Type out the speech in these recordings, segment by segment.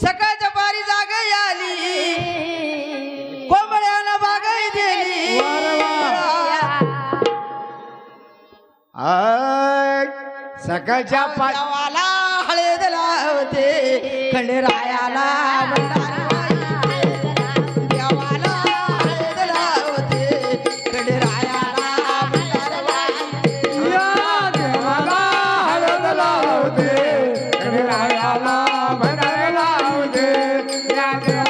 सकाळच्या पारी जाग आली कोंबड्याला बागाई दिली. सकाळच्या पाला हळद लावते. खंडरायाला Yeah, girl.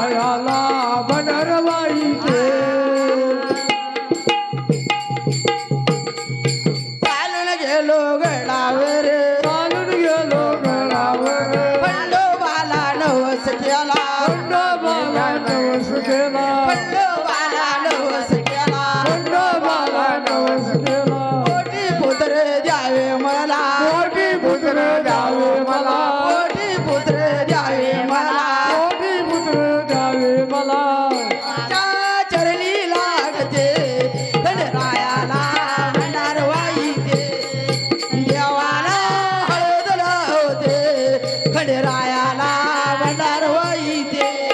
आला बनरवा day.